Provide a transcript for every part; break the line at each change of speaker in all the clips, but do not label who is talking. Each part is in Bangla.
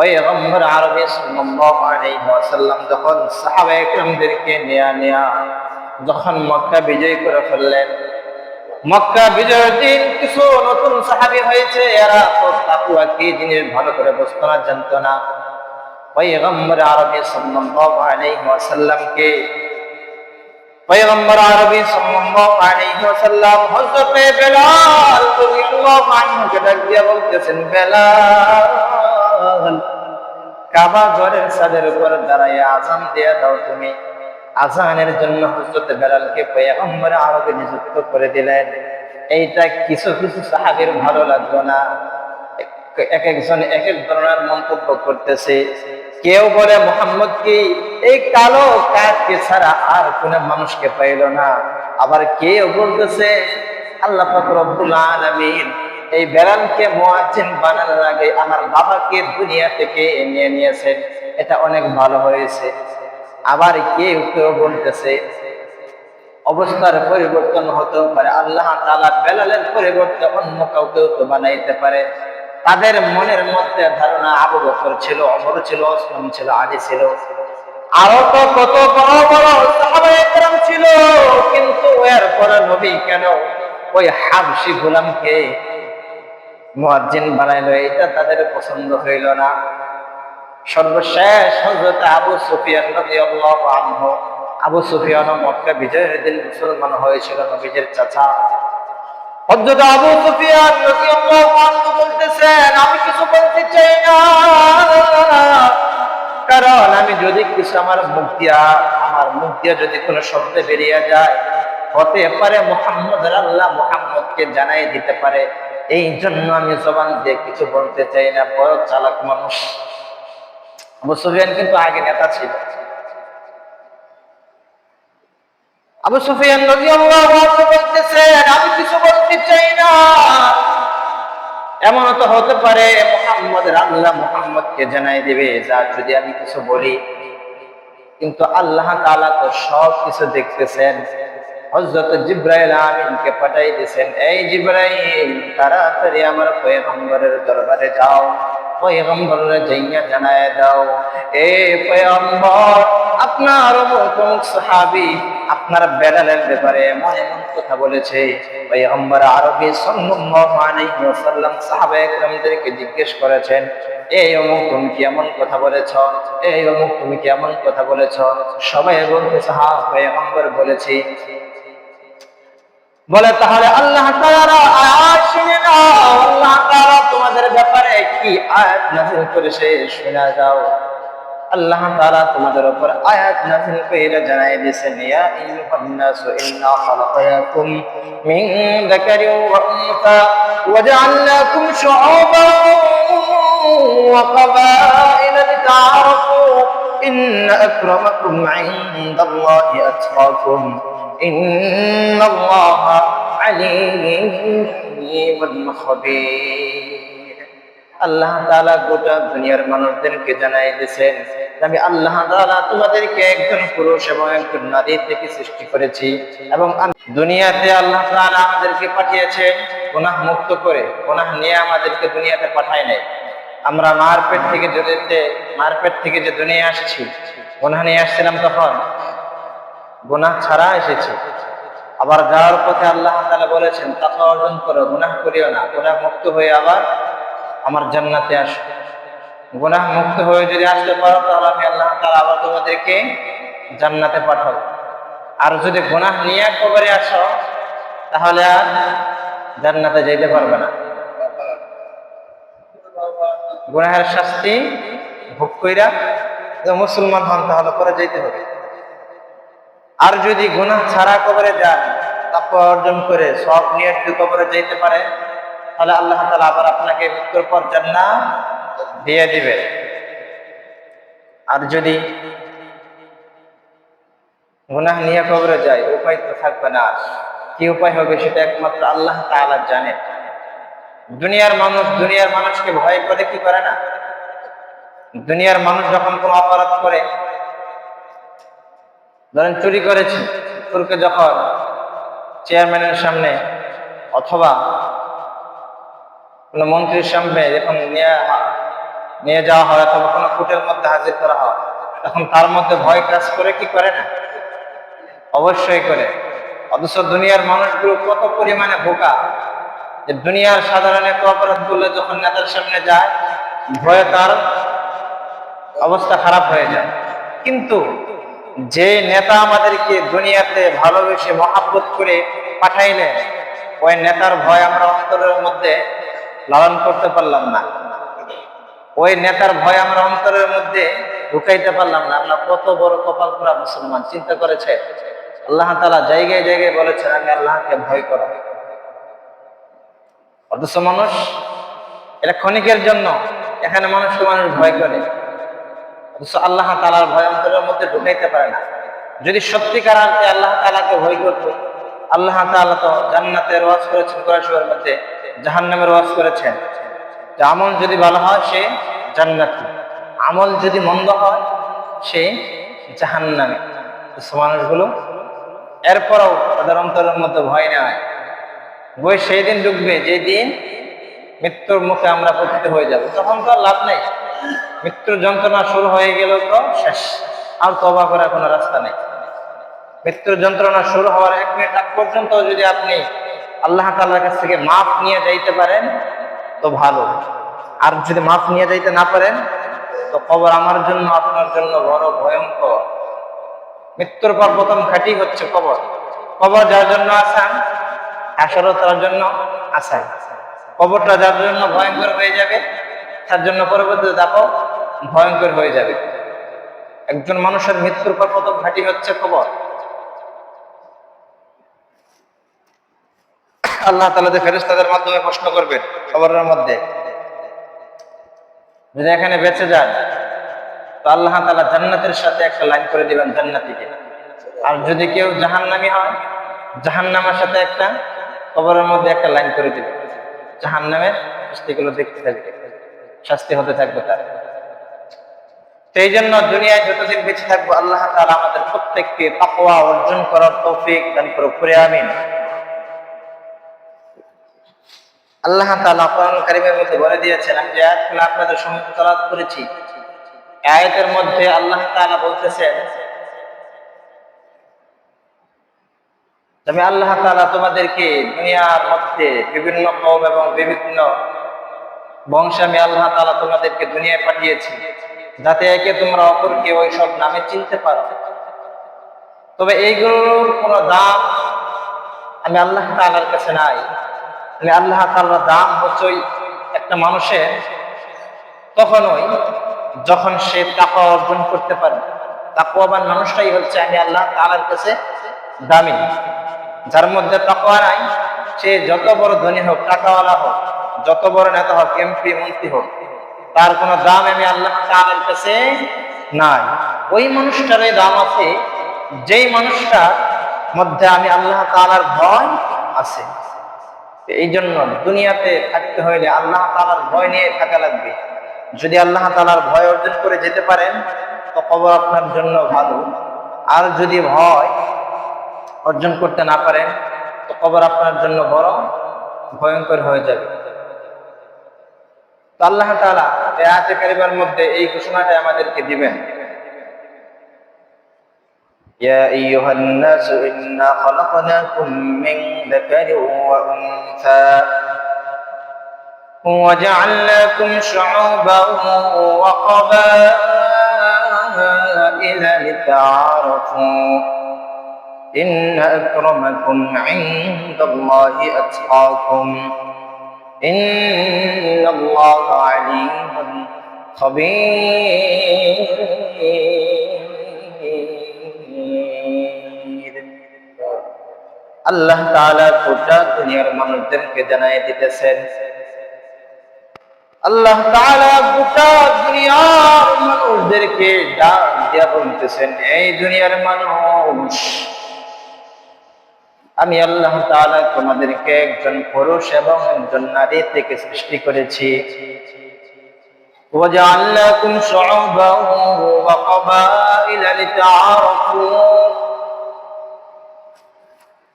পয়গম্বর আরবি সাল্লাল্লাহু আলাইহি ওয়াসাল্লাম যখন সাহাবা একরামদেরকে নেয়া নেয়া যখন মক্কা বিজয় করে ফেললেন, মক্কা বিজয়ের দিন কিছু নতুন সাহাবী হয়েছে, এরা তো তাকুয়া কি জিনিস ভালো করে বুঝতো না, জানতো না। পয়গম্বর আরবি সাল্লাল্লাহু আলাইহি ওয়াসাল্লামকে, পয়গম্বর আরবি সাল্লাল্লাহু আলাইহি ওয়াসাল্লাম হযরত বেলাল রাদিয়াল্লাহু আনহুকে ডাক দিয়ে বলতেছেন, বেলাল। কাবা ঘরের ছাদের উপর দাঁড়ায় আজান দিয়ে দাও তুমি। আজানের জন্য হযরত বেলালকে পয়গম্বর আরবি নিযুক্ত করে দিলেন। এইটা কিছু কিছু সাহাবীর ভালো লাগল না। এক একজন এক এক ধরনের মন্তব্য করতেছে। কেউ বলে, মোহাম্মদ কি এই কালো কাককে ছাড়া আর কোন মানুষকে পাইল না? আবার কেউ বলতেছে, আল্লাহ পাক রব্বুল আলামিন এই বেড়ালকে মুয়াজ্জিন বানানোর আগে আমার বাবাকে দুনিয়া থেকে নিয়ে নিয়েছেন এটা অনেক ভালো হয়েছে। আবার কেউ কেউ বলতেছে, অবস্থার পরিবর্তন হতেও পারে, আল্লাহ তাআলা বেলালের পরিবর্তে অন্য কাউকেও তো বানাইতে পারে। তাদের মনের মধ্যে ধারণা আবু বকর ছিল অমর ছিল, ওসমান ছিল, আলী ছিল। আরও তো কত বড় বড় ছিল, কিন্তু এরপরে নবী কেন ওই হাবশি গোলামকে মুয়াজ্জিন বানাইলো এটা তাদের পছন্দ হইল না। সর্বশেষ হযরত আবু সুফিয়ান রাদিয়াল্লাহু আনহু, আবু সুফিয়ান মক্কা বিজয়ের দিন মুসলমান হয়েছিল নবীজির চাচা। হযরত আবু সুফিয়ান রাদিয়াল্লাহু আনহু বলতেছেন, আমি কিছু বলতে চাই না। কারণ আমি যদি কিছু আমার মুখ দিয়া, আমার মুখ দিয়া যদি কোনো শব্দ বেরিয়ে যায়, হতে পারে মোহাম্মদ আল্লাহ মোহাম্মদকে জানাই দিতে পারে। এই জন্য আমি জবান দিয়ে কিছু বলতে চাই না, বড় চালাক মানুষ। আবু সুফিয়ান কিন্তু আগে নেতা ছিল। আবু সুফিয়ান বলতেছেন আমি কিছু বলতে চাই না। এমন তো হতে পারে, মোহাম্মদ আল্লাহ মোহাম্মদকে জানাই দিবে, যা যদি আমি কিছু বলি। কিন্তু আল্লাহ তাআলা তো সব কিছু দেখতেছেন। হযরত জিব্রাইল আমিনকে পাঠাই দিয়েছেন এই জিব্রাইল, তাড়াতাড়ি আমার পয়গম্বরের দরবারে যাও, পয়গম্বরের জাইয়া জানায় দাও, এ পয়গম্বর, আপনার সাহাবী আপনার বেলালের ব্যাপারে এমন এমন কথা বলেছে। পয়গম্বর আরবি সাল্লাল্লাহু আলাইহি ওয়াসাল্লাম সাহাবা একরামদেরকে জিজ্ঞেস করেছেন এই অমুক, তুমি কি এমন কথা বলেছ? এই অমুক, তুমি কি এমন কথা বলেছ? সবাই বলতেছে হ্যাঁ পয়গম্বর বলেছি। বলে তাহলে আল্লাহ তাআলা আয়াত শুনে নাও, আল্লাহ তাআলা তোমাদের ব্যাপারে কি আয়াত নাযিল করেছে শুনে যাও। আল্লাহ তাআলা তোমাদের উপর আয়াত নাযিল করে জানাই দিয়েছেন, ইয়া আইয়ুহান নাসু ইন্না খালাকনাকুম মিন যাকারিন ওয়া উনসা ওয়া জাআলনাকুম শুউবান ওয়া ক্বাবাইলা লিতাআরাফু, ইন্না আকরামাকুম ইনদাল্লাহি আতকাকুম إن الله عليم خبير আল্লাহ তাআলা গোটা দুনিয়ার মানুষদেরকে জানাই দিয়েছেন আমি আল্লাহ তাআলা তোমাদেরকে একজন পুরুষ এবং একজন নারী থেকে সৃষ্টি করেছি এবং আমি দুনিয়াতে আল্লাহ তাআলা আমাদেরকে পাঠিয়েছেন গুনাহ মুক্ত করে গুনাহ নিয়ে আমাদেরকে দুনিয়াতে পাঠায় নাই আমরা মার পেট থেকে যদি মার পেট থেকে যে দুনিয়া আসছি গুনাহ নিয়ে আসছিলাম তখন গুনাহ ছাড়া এসেছে। আবার যাওয়ার পথে আল্লাহ তাআলা বলেছেন তাকওয়া অর্জন করো, গুনাহ করিও না, গুনাহ মুক্ত হয়ে আবার আমার জান্নাতে আসো। গুনাহ মুক্ত হয়ে যদি আসতে পারো, তাহলে আমি আল্লাহ তাআলা আবার তোমাদেরকে জান্নাতে পাঠাবো। আর যদি গুনাহ নিয়ে কবরে আসো, তাহলে আর জান্নাতে যেতে পারবে না। গুনাহের শাস্তি ভোগ কইরা মুসলমান হন, তাহলে পরে যেতে হবে। আর যদি গুনাহ ছাড়া কবরে যান তাকওয়া অর্জন করে সব নিয়ে কবরে যেতে পারে, তাহলে আল্লাহ তালা আবার আপনাকে মৃত্যুর পর জান্নাত দিয়ে দিবে। আর যদি গুনাহ নিয়ে কবরে যায়, উপায় তো থাকবে না। কি উপায় হবে সেটা একমাত্র আল্লাহ তাআলা জানে দুনিয়ার মানুষ, দুনিয়ার মানুষকে ভয় করে কি করে না? দুনিয়ার মানুষ যখন কোনো অপরাধ করে ধরেন চুরি করেছে, চোরকে যখন চেয়ারম্যানের সামনে অথবা কোনো মন্ত্রীর সামনে যখন নিয়ে যাওয়া হয় অথবা কোনো কুটের মধ্যে হাজির করা হয়, তখন তার মধ্যে ভয় কাজ করে কি করে না? অবশ্যই করে। অথচ দুনিয়ার মানুষগুলো কত পরিমাণে বোকা যে দুনিয়ার সাধারণ একটা অপরাধ করলে যখন নেতার সামনে যায়, ভয়ে তার অবস্থা খারাপ হয়ে যায়। কিন্তু যে নেতা আমাদেরকে দুনিয়াতে ভালোবেসে মহাব্বত করে পাঠাইলেন ওই নেতার ভয় আমরা অন্তরের মধ্যে লালন করতে পারলাম না। ওই নেতার ভয় আমরা অন্তরের মধ্যে ঢুকাইতে পারলাম না। আমরা কত বড় কপাল করা মুসলমান, চিন্তা করেছে? আল্লাহ তালা জায়গায় জায়গায় বলেছেন, আমি আল্লাহকে ভয় করো অথচ মানুষ এটা ক্ষণিকের জন্য এখানে মানুষকে মানুষ ভয় করে। আল্লাহ তালার ভয় অন্তরের মধ্যে ঢুকাইতে পারে না। যদি সত্যিকার অর্থে আল্লাহ তালাকে ভয় করত, আল্লাহ তাআলা তো জান্নাতের ওয়াজ করেছেন কোরআনের মধ্যে, জাহান্নামের ওয়াজ করেছেন। আমল যদি ভালো হয়, সে জান্নাতি। আমল যদি মন্দ হয়, সে জাহান্নামে। মানুষগুলো এরপরও তাদের অন্তরের মধ্যে ভয় নেয় বই সেই দিন ঢুকবে যেদিন মৃত্যুর মুখে আমরা পতিত হয়ে যাব। তখন তো লাভ নেই। মৃত্যুর যন্ত্রণা শুরু হয়ে গেল তো শেষ। আর তবা করার কোনো রাস্তা নেই। মৃত্যুর যন্ত্রণা শুরু হওয়ার এক মিনিট আগ পর্যন্ত যদি আপনি আল্লাহ তাআলার কাছ থেকে মাপ নিয়ে যাইতে পারেন, তো ভালো। আর যদি মাপ নিয়ে যাইতে না পারেন, তো কবর আমার জন্য, আপনার জন্য বড় ভয়ঙ্কর। মৃত্যুর পর প্রথম ঘাটি হচ্ছে কবর। কবর যার জন্য আসান হাসরও তার জন্য আসান। কবরটা যার জন্য ভয়ঙ্কর হয়ে যাবে তার জন্য পরবর্তী দাপও ভয়ঙ্কর হয়ে যাবে। একজন মানুষের মৃত্যুর পর প্রথম ঘাটি হচ্ছে কবর আল্লাহ তালা যে ফেরেস্তাদের মাধ্যমে প্রশ্ন করবেন খবরের মধ্যে। যদি এখানে বেঁচে যান, তো আল্লাহ তালা জান্নাতের সাথে একটা লাইন করে দিবেন জান্নাতিকে। আর যদি কেউ জাহান্নামি হয়, জাহান্নামের সাথে একটা কবরের মধ্যে একটা লাইন করে দিবেন। জাহান্নামের শাস্তিগুলো দেখতে থাকবে। শাস্তি হতে থাকবে তার। সেই জন্য দুনিয়ায় যতদিন বেঁচে থাকব, আল্লাহ তাআলা আমাদের প্রত্যেককে তাকওয়া অর্জন করার তৌফিক দান করুক। করে আমিন। আল্লাহ কোরআন মধ্যে বলে দিয়েছেন, আমি যে আয়াতগুলো আপনাদের করেছি, আয়াতের মধ্যে আল্লাহ তাআলা বলতেছেন তবে আল্লাহ তাআলা তোমাদেরকে দুনিয়ার মধ্যে বিভিন্ন কওম এবং বিভিন্ন বংশে আমি আল্লাহ তাআলা তোমাদেরকে দুনিয়ায় পাঠিয়েছি, যাতে একে তোমরা অপরকে ওই সব নামে চিনতে পারো। তবে এইগুলোর কোনো দাম আমি আল্লাহ তাআলার কাছে নাই। মানে আল্লাহ তাআলার দাম হচ্ছে ওই একটা মানুষের তখনই যখন সে টাকা অর্জন করতে পারে, তাকওয়াবান মানুষটাই হচ্ছে আমি আল্লাহ তাআলার কাছে দামি। যার মধ্যে তাকওয়া নাই, সে যত বড় ধনী হোক, টাকাওয়ালা হোক যত বড় নেতা হোক, এমপি, মন্ত্রী হোক, তার কোনো দাম আমি আল্লাহ কাছে নাই। ওই মানুষটারই দাম আছে, যেই মানুষটার মধ্যে আমি আল্লাহ তাআলার ভয় আছে। এই জন্য দুনিয়াতে থাকতে হইলে আল্লাহ তালার ভয় নিয়ে থাকা লাগবে। যদি আল্লাহ তালার ভয় অর্জন করে যেতে পারেন, তো কবর আপনার জন্য ভালো। আর যদি ভয় অর্জন করতে না পারেন, তো কবর আপনার জন্য বড় ভয়ঙ্কর হয়ে যাবে। তো আল্লাহ তাআলা এই আয়াতে কারিমার মধ্যে এই ঘোষণাটা আমাদেরকে দিবেন يا أيها الناس إنا خلقناكم من ذكر وأنثى وجعلناكم شعوبا وقبائل لتعارفوا إن أكرمكم عند الله أتقاكم إن الله عليم خبير আল্লাহ তাআলা গোটা দুনিয়ার মানুষদেরকে জানাই দিতেছেন আল্লাহ তাআলা গোটা দুনিয়ার মানুষদেরকে ডাক দিয়া বলতেছেন এই দুনিয়ার মানুষ আমি আল্লাহ তাআলা তোমাদেরকে একজন পুরুষ এবং একজন নারী থেকে সৃষ্টি করেছি وجعلناكم شعوبا وقبائل لتعارفوا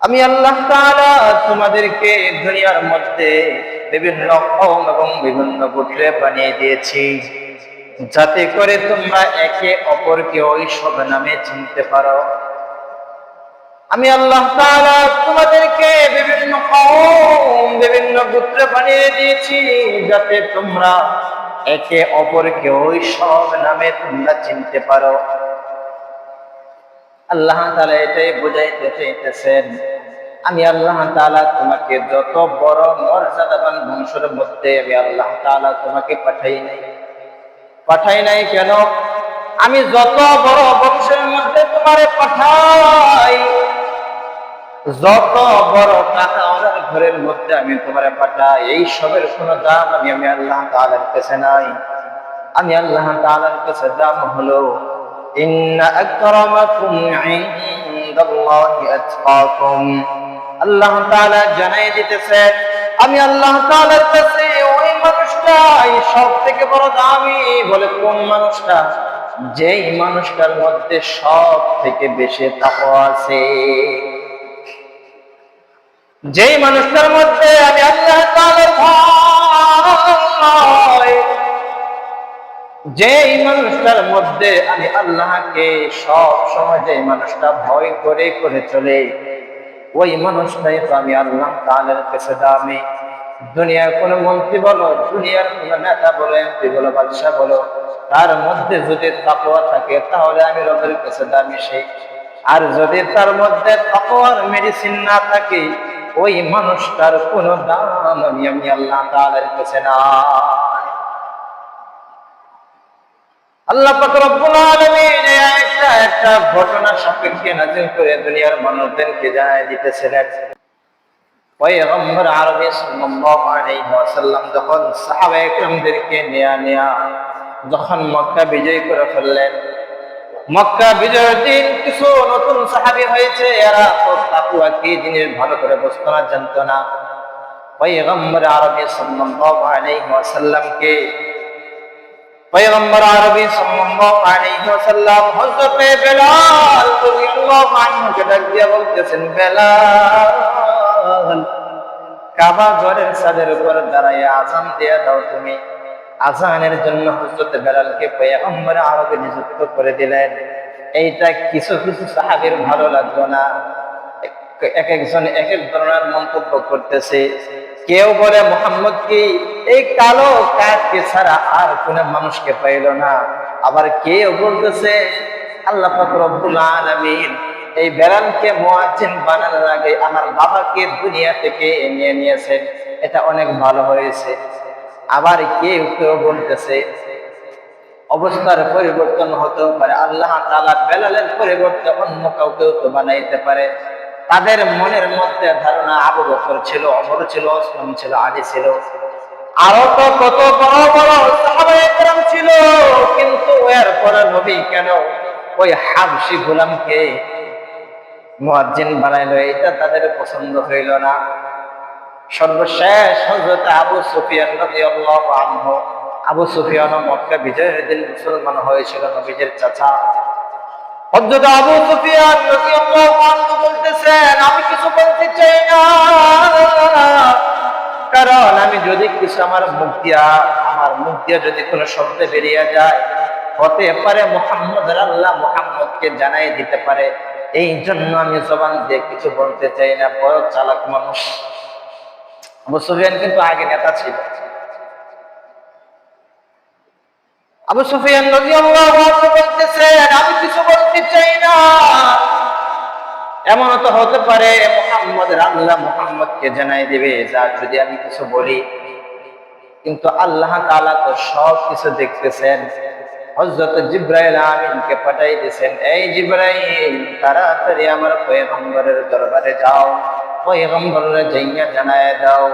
আমি আল্লাহ তাআলা তোমাদেরকে দুনিয়ার মধ্যে বিভিন্ন কওম এবং বিভিন্ন গোত্রে বানিয়ে দিয়েছি যাতে করে তোমরা একে অপরকে ওই সব নামে চিনতে পারো আমি আল্লাহ তোমাদেরকে বিভিন্ন বিভিন্ন গোত্র বানিয়ে দিয়েছি যাতে তোমরা একে অপরকে ওই সব নামে তোমরা চিনতে পারো। আল্লাহ তাআলা এটাই বুঝাইতে চাইতেছেন, আমি আল্লাহ তাআলা তোমাকে যত বড় মর্যাদাবান বংশের মধ্যে আমি আল্লাহ তালা তোমাকে পাঠাই নাই। পাঠাই নাই কেন? আমি যত বড় বংশের মধ্যে তোমারে পাঠাই যত বড় টাকা ওনার ঘরের মধ্যে আমি তোমার পাঠাই, এই সবের কোনো দাম আমি আমি আল্লাহ তাআলার কাছে নাই। আমি আল্লাহ তাআলার কাছে দাম হলো আল্লাহ তাআলা জানাই দিতেছেন আমি আল্লাহ তাআলার কাছে ওই মানুষটাই সব থেকে বড় দামি। বলে, কোন মানুষটা? যেই মানুষটার মধ্যে সব থেকে বেশি তাপ আছে। যেই মানুষটার মধ্যে আমি আল্লাহ যেই মানুষটার মধ্যে আমি আল্লাহকে সব সময় যে মানুষটা ভয় করে করে চলে, ওই মানুষটাই তো আমি আল্লাহ তাআলার কাছে দামি। দুনিয়ার কোন মন্ত্রী বলো, দুনিয়ার কোন নেতা বলো, এমপি বলো বাদশাহ বলো, তার মধ্যে যদি তাকওয়া থাকে তাহলে আমি রবের কাছে দামি সেই। আর যদি তার মধ্যে তাকওয়ার মেডিসিন না থাকে ওই মানুষটার কোনো দাম আমি আমি আল্লাহ তাআলার কাছে না আল্লাহ পাক রব্বুল আলামিন একটা একটা ঘটনা সাপেক্ষে নাজিল করে দুনিয়ার মানুষদেরকে জানাই দিতেছিলেন। পয়গম্বর আরবি সাল্লাল্লাহু আলাইহি ওয়াসাল্লাম যখন সাহাবা একরামদেরকে নেয়া নেয়া যখন মক্কা বিজয় করে ফেললেন মক্কা বিজয়ের দিন কিছু নতুন সাহাবী হয়েছে, এরা তো তাকুয়া কি জিনিস ভালো করে বুঝতো না, জানতো না। পয়গম্বর আরবি সাল্লাল্লাহু আলাইহি ওয়াসাল্লামকে, পয়গম্বর আরবি সাল্লাল্লাহু আলাইহি ওয়াসাল্লাম হযরত বেলাল রাদিয়াল্লাহু আনহুকে ডাক দিয়ে বলতেছেন, বেলাল, কাবা ঘরের ছাদের উপর দাঁড়ায় আজান দিয়ে দাও তুমি। আজানের জন্য হযরত বেলালকে পয়গম্বর আরবি নিযুক্ত করে দিলেন। এইটা কিছু কিছু সাহাবীর ভালো লাগল না। এক একজন এক এক ধরনের মন্তব্য করতেছে। কেউ বলে, মোহাম্মদ কি এই কালো কাঠকে ছাড়া আর কোন মানুষকে পাইল না? আবার কেউ বলতেছে, আল্লাহ রব্বুল আলামিন এই বেড়ালকে মুয়াজ্জিন বানানোর আগে আমার বাবাকে দুনিয়া থেকে নিয়ে নিয়েছেন। এটা অনেক ভালো হয়েছে। আবার কেউ কেউ বলতেছে, অবস্থার পরিবর্তন হতেও পারে, আল্লাহ তালা বেলালের পরিবর্তে অন্য কাউকেও তো বানাইতে পারে। তাদের মনের মধ্যে ধারণা আবু বকর ছিল অমর ছিল, ওসমান ছিল, আলী ছিল। আরও তো কত বড় বড় ছিল, কিন্তু এরপরে নবী কেন ওই হাবশি গোলামকে মুয়াজ্জিন বানাইলো? এটা তাদের পছন্দ হইল না। সর্বশেষ হযরত আবু সুফিয়ান আনহু। আবু সুফিয়ান মক্কা বিজয়ের দিন মুসলমান হয়েছিল নবীজির চাচা। হযরত আবু সুফিয়ান আনহু বলতেছেন, আমি কিছু বলতে চাই না। কারণ আমি যদি কিছু আমার মুখ দিয়া, আমার মুখ দিয়া যদি কোনো শব্দ বেরিয়ে যায়, হতে পারে মোহাম্মদ আল্লাহ মোহাম্মদকে জানাই দিতে পারে। এই জন্য আমি জবান দিয়ে কিছু বলতে চাই না, বড় চালাক মানুষ। আবু সুফিয়ান কিন্তু আগে নেতা ছিল। আবু সুফিয়ান আনহু বলতেছেন আমি কিছু বলতে চাই না। এমন তো হতে পারে, মোহাম্মদ আল্লাহ মোহাম্মদকে জানাই দিবে, যা যদি আমি কিছু বলি। কিন্তু আল্লাহ তাআলা তো সব কিছু দেখতেছেন। হযরত জিব্রাইল আমিনকে পাঠাই দিয়েছেন এই জিব্রাইল, তাড়াতাড়ি আমার পয়গম্বরের দরবারে যাও। পয়গম্বরের জাইয়া জানায় দাও,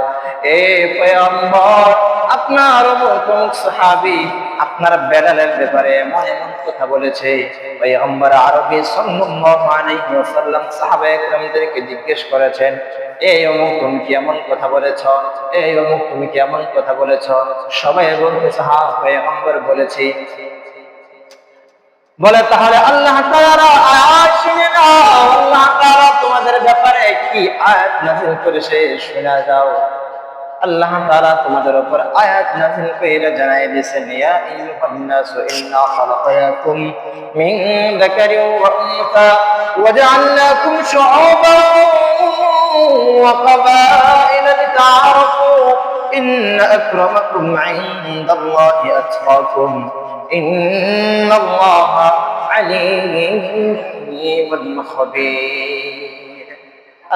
এ পয়গম্বর, আপনার অমুক সাহাবী আপনার বেলালের ব্যাপারে এমন এমন কথা বলেছে। পয়গম্বর আরবি সাল্লাল্লাহু আলাইহি ওয়াসাল্লাম সাহাবা একরামদেরকে জিজ্ঞেস করেছেন এই অমুক, তুমি কি এমন কথা বলেছ? এই অমুক, তুমি কি এমন কথা বলেছ? সবাই বলতেছে হ্যাঁ পয়গম্বর বলেছি। বলে তাহলে আল্লাহ তাআলা আয়াত শুনে নাও আল্লাহ তাআলা তোমাদের ব্যাপারে কি আয়াত নাযিল করেছে শোনা দাও আল্লাহ তাআলা তোমাদের উপর আয়াত নাযিল করে জানাই দিয়েছেন ইয়া আইয়ুহান নাস ইন্না খালাকনাকুম মিন যাকারিন ওয়া উনসা ওয়া জাআলনাকুম শুউবান ওয়া কাবাইল লিতা'ারাফু ইন্না আকরামাকুম 'ইনদাল্লাহি আতকাকুম إن الله عليم خبير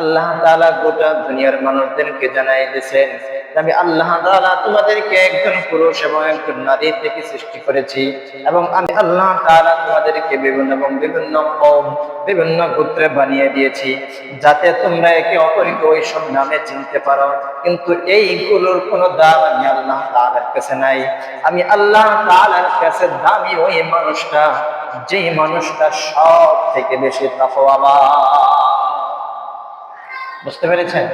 আল্লাহ তাআলা গোটা দুনিয়ার মানুষদেরকে জানাই দিয়েছেন আমি আল্লাহ তাআলা তোমাদেরকে একজন পুরুষ এবং একজন নারী থেকে সৃষ্টি করেছি এবং আমি আল্লাহ তাআলা তোমাদেরকে বিভিন্ন এবং বিভিন্ন কওম বিভিন্ন গোত্রে বানিয়ে দিয়েছি যাতে তোমরা একে অপরকে ওই সব নামে চিনতে পারো। কিন্তু এইগুলোর কোনো দাম আমি আল্লাহ তাআলার কাছে নাই। আমি আল্লাহ তাআলার কাছে দামি ওই মানুষটা, যেই মানুষটা সব থেকে বেশি তাকওয়াবান বুঝতে পেরেছেন?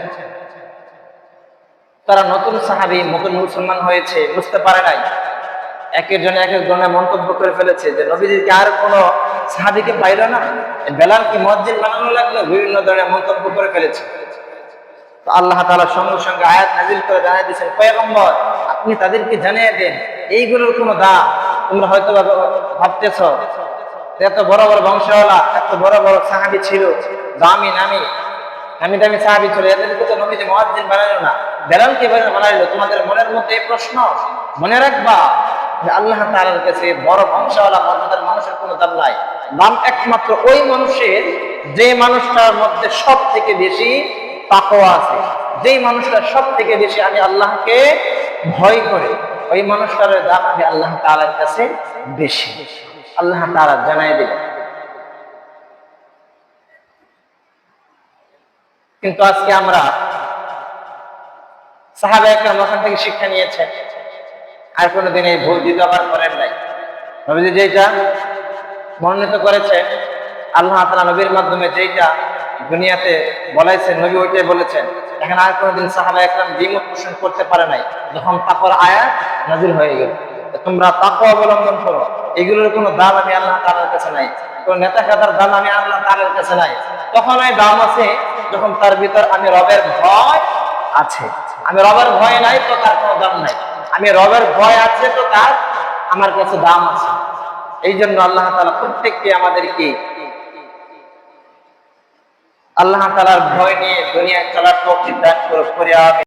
তারা নতুন সাহাবি নতুন মুসলমান হয়েছে, বুঝতে পারে নাই। একের জন্য এক এক ধরনের মন্তব্য করে ফেলেছে যে নবীজিকে আর কোনো সাহাবিকে পাইল না। বেলাল কি মসজিদ বানানো লাগল? বিভিন্ন ধরনের মন্তব্য করে ফেলেছে। তো আল্লাহ তালা সঙ্গে সঙ্গে আয়াত নাজিল করে জানিয়ে দিয়েছেন, পয়গম্বর, আপনি তাদেরকে জানিয়ে দেন, এইগুলোর কোনো দাম তোমরা হয়তো ভাবতেছ এত বড় বড় বংশওয়ালা, এত বড় বড় সাহাবি ছিল, দামি নামি আমি দামি সাহাবি ছিল এদেরকে তো নবীজি মহাজিন বানালো না। বেলাল কে বানাইলো? তোমাদের মনের মধ্যে এই প্রশ্ন, মনে রাখবা যে আল্লাহ তাআলার কাছে বড় বংশওয়ালা মর্যাদার মানুষের কোনো দাম নাই। দাম একমাত্র ওই মানুষের, যে মানুষটার মধ্যে সব থেকে বেশি তাকওয়া আছে। যেই মানুষটা সব থেকে বেশি আমি আল্লাহকে ভয় করে, ওই মানুষটার দাম আমি আল্লাহ তাআলার কাছে বেশি। আল্লাহ তাআলা জানাই দিলেন। কিন্তু আজকে আমরা সাহাবা একরাম ওখান থেকে শিক্ষা নিয়েছেন। আর কোনোদিন এই ভুল দ্বিতীয়বার করেন নাই। নবীজি যেটা মনোনীত করেছে আল্লাহ তালা নবীর মাধ্যমে যেটা দুনিয়াতে বলাইছেন, নবী ওইটাই বলেছেন। এখন আর কোনোদিন সাহাবা একরাম দ্বিমত পোষণ করতে পারে নাই। যখন তাকর আয়া নাজিল হয়ে গেল। তোমরা তাকও অবলম্বন করো। এগুলোর কোনো দাম আমি আল্লাহ তালার কাছে নাই। কোন নেতা খাতার দাম আমি আল্লাহ তালার কাছে নাই। তখন ওই দাম আছে, যখন তার ভিতর আমি রবের ভয় আছে। আমি রবের ভয় নাই তো তার কোনো দাম নাই। আমি রবের ভয় আছে তো তার আমার কাছে দাম আছে। এই জন্য আল্লাহ তালা প্রত্যেককে আমাদেরকে আল্লাহ তালার ভয় নিয়ে দুনিয়া চলার পক্ষে দান করে